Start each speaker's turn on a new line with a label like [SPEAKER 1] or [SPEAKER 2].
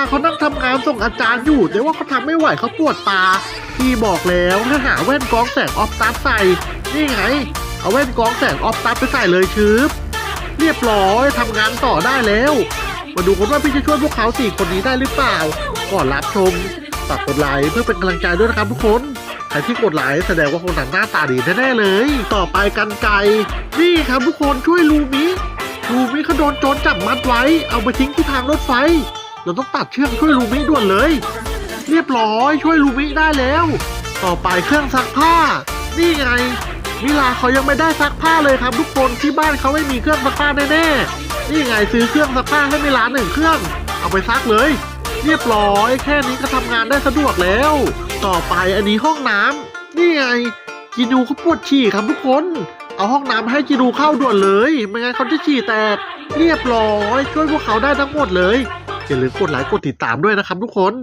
[SPEAKER 1] าเขานั่งทำงานส่งอาจารย์อยู่แต่ว่าเขาทำไม่ไหวเขาปวดตา พี่บอกแล้วให้หาแว่นกรองแสงออฟตัสใส่ นี่ไง เอาแว่นกรองแสงออฟตัสไปใส่เลยชืบเรียบร้อยทำงานต่อได้แล้ว มาดูกันว่าพี่จะช่วยพวกเขาสี่คนนี้ได้หรือเปล่า ก่อนรับชมฝากกดไลค์เพื่อเป็นกำลังใจด้วยนะครับทุกคนใครที่กดไลค์แสดงว่าคนนั้นหน้าตาดีแน่ๆเลย ต่อไปกันไกลนี่ครับทุกคนช่วยลูมิลูมิเขาโดนโจรจับมัดไว้ เอาไปทิ้งที่ทางรถไฟ เราต้องตัดเชือกช่วยลูมิด่วนเลย เรียบร้อยช่วยลูมิได้แล้ว ต่อไปเครื่องซักผ้า นี่ไงมิลาเขายังไม่ได้ซักผ้าเลยครับทุกคนที่บ้านเขาไม่มีเครื่องซักผ้าแน่ๆนี่ไงซื้อเครื่องซักผ้าให้มิลาหนึ่งเครื่อง เอาไปซักเลย เรียบร้อย แค่นี้ก็ทำงานได้สะดวกแล้ว ต่อไปอันนี้ห้องน้ำนี่ไงจีนูเขาปวดฉี่ครับทุกคน เอาห้องน้ำให้จีนูเข้าด่วนเลย ไม่งั้นเขาจะฉี่แตก เรียบร้อย ช่วยพวกเขาได้ทั้งหมดเลย อย่าลืมกดไลค์กดติดตามด้วยนะครับทุกคน